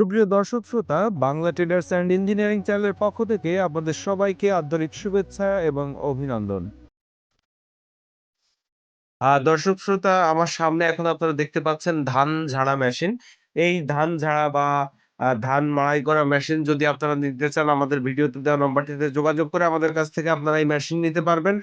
সুপ্রিয় দর্শক শ্রোতা, বাংলা ট্রেডার্স অ্যান্ড ইঞ্জিনিয়ারিং চ্যানেলের পক্ষ থেকে আপনাদের সবাইকে আন্তরিক শুভেচ্ছা এবং অভিনন্দন। দর্শক শ্রোতা, আমার সামনে এখন আপনারা দেখতে পাচ্ছেন ধান ঝাড়া মেশিন। এই ধান ঝাড়া বা ধান মাড়াই করা মেশিন যদি আপনারা নিতে চান, আমাদের ভিডিওতে দেওয়া নম্বরটিতে যোগাযোগ করে আমাদের কাছ থেকে আপনারা এই মেশিন নিতে পারবেন।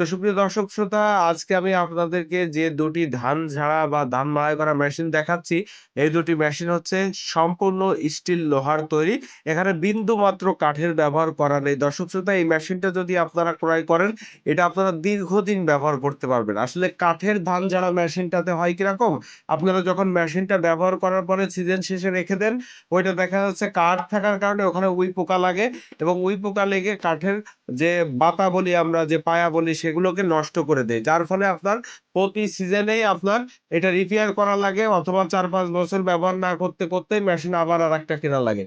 তো সুপ্রিয় দর্শক শ্রোতা, আজকে আমি আপনাদেরকে যে দুটি ধান ঝাড়া বা ধান মাড়াই করা মেশিন দেখাচ্ছি, এই দুটি মেশিন হচ্ছে সম্পূর্ণ স্টিল লোহার তৈরি। এখানে বিন্দু মাত্র কাঠের ব্যবহার করা নেই। দর্শক শ্রোতা, এই মেশিনটা যদি আপনারা ক্রয় করেন, এটা আপনারা দীর্ঘদিন ব্যবহার করতে পারবেন। আসলে কাঠের ধান ঝাড়া মেশিনটাতে হয় কীরকম? আপনারা যখন মেশিনটা ব্যবহার করার পরে সিজন শেষে রেখে দেন, ওইটা দেখা যাচ্ছে কাঠ থাকার কারণে ওখানে উই পোকা লাগে এবং উই পোকা লেগে কাঠের যে বাতা বলি আমরা, যে পায়া বলি, সেগুলোকে নষ্ট করে দেয়। যার ফলে আপনার প্রতি সিজনেই আপনার এটা রিপেয়ার করা লাগে অথবা চার পাঁচ বছর ব্যবহার না করতে করতে মেশিন আবার আর একটা কেনা লাগে।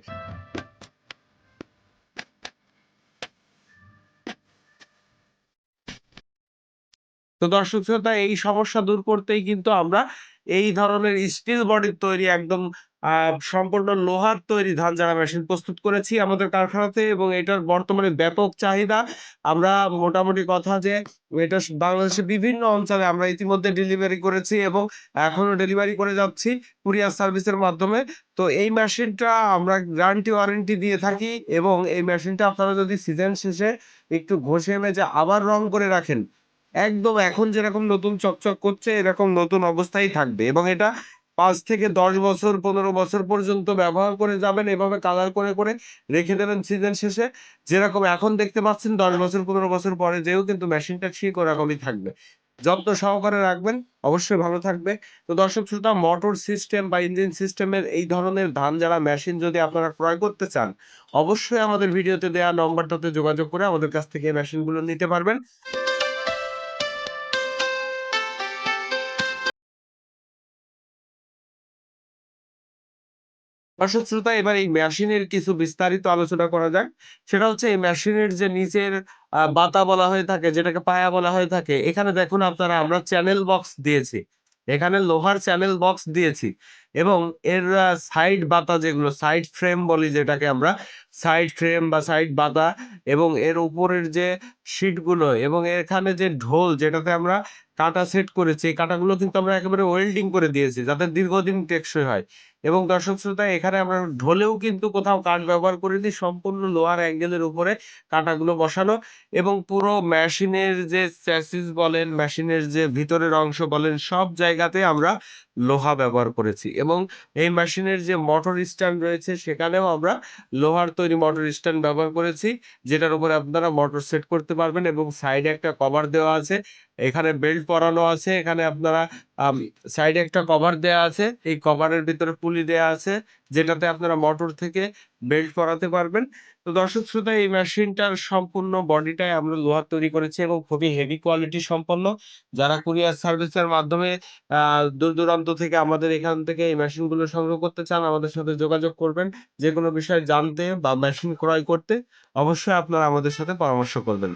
তো দর্শক শ্রোতা, এই সমস্যা দূর করতেই কিন্তু আমরা এই ধরনের স্টিল বডির তৈরি একদম সম্পূর্ণ লোহার তৈরি ধান ঝাড়া মেশিন প্রস্তুত করেছি আমাদের কারখানাতে এবং এটার বর্তমানে ব্যাপক চাহিদা। আমরা মোটামুটি কথা যে এটা বাংলাদেশের বিভিন্ন অঞ্চলে আমরা ইতিমধ্যে ডেলিভারি করেছি এবং এখনও ডেলিভারি করে যাচ্ছি কুরিয়ার সার্ভিসের মাধ্যমে। তো এই মেশিনটা আমরা গ্যারান্টি ওয়ারেন্টি দিয়ে থাকি এবং এই মেশিনটা আপনারা যদি সিজন শেষে একটু ঘষে মেজে আবার রং করে রাখেন, একদম এখন যেরকম নতুন চকচক করছে এরকম নতুন অবস্থায় থাকবে এবং এটা পাঁচ থেকে দশ বছর, পনেরো বছর পর্যন্ত ব্যবহার করে যাবেন, এভাবে কালার করে করে রেখে দেবেন সিজন শেষে। যেরকম এখন দেখতে পাচ্ছেন, দশ বছর, পনেরো বছর পরে যেও কিন্তু মেশিনটা ঠিক ওরকমই থাকবে। যত্ন সহকারে রাখবেন, অবশ্যই ভালো থাকবে। তো দর্শক শ্রোতা মোটর সিস্টেম বা ইঞ্জিন সিস্টেমের এই ধরনের ধান যারা মেশিন যদি আপনারা ক্রয় করতে চান, অবশ্যই আমাদের ভিডিওতে দেওয়া নম্বরটাতে যোগাযোগ করে আমাদের কাছ থেকে মেশিনগুলো নিতে পারবেন। দর্শক শ্রোতা এবার এই মেশিনের কিছু বিস্তারিত আলোচনা করা যাক। সেটা হচ্ছে এই মেশিনের যে নিচের বাতা বলা হয়ে থাকে, যেটাকে পায়া বলা হয়ে থাকে, এখানে দেখুন আপনারা, আমরা চ্যানেল বক্স দিয়েছি। এখানে লোহার চ্যানেল বক্স দিয়েছি। এবং এর সাইড বাতা যেগুলো সাইড ফ্রেম বলি যেটাকে আমরা সাইড ফ্রেম বা সাইড বাতা এবং এর উপরের যে শিটগুলো এবং এখানে যে ঢোল যেটাতে আমরা কাটা সেট করেছি, এই কাটাগুলো কিন্তু আমরা একেবারে ওয়েল্ডিং করে দিয়েছি যাতে দীর্ঘদিন টেকসই হয়। এবং দর্শক শ্রোতা, এখানে আমরা ঢোলেও কিন্তু কোথাও কাঠ ব্যবহার করিনি, সম্পূর্ণ লোহার অ্যাঙ্গেলের উপরে কাঁটাগুলো বসানো এবং পুরো মেশিনের যে চ্যাসিস বলেন মেশিনের যে ভিতরের অংশ বলেন, সব জায়গাতে আমরা লোহা ব্যবহার করেছি এবং এই মেশিনের যে মোটর স্ট্যান্ড রয়েছে সেখানেও আমরা লোহার তৈরি মোটর স্ট্যান্ড ব্যবহার করেছি, যেটার উপরে আপনারা মোটর সেট করতে পারবেন এবং সাইডে একটা কভার দেওয়া আছে, এখানে বেল্ট পরানো আছে, এখানে আপনারা সাইডে একটা কভার দেওয়া আছে, এই কভারের ভিতরে পুলি দেওয়া আছে, যেটাতে আপনারা মোটর থেকে বেল্ট পরাতে পারবেন। তো দর্শক শ্রোতা, এই মেশিনটার সম্পূর্ণ বডিটাই আমরা লোহার তৈরি করেছি এবং খুবই হেভি কোয়ালিটি সম্পন্ন। যারা কুরিয়ার সার্ভিসের মাধ্যমে দূর দূরান্ত থেকে আমাদের এখান থেকে এই মেশিনগুলো সংগ্রহ করতে চান, আমাদের সাথে যোগাযোগ করবেন। যে কোনো বিষয় জানতে বা মেশিন ক্রয় করতে, অবশ্যই আপনারা আমাদের সাথে পরামর্শ করবেন।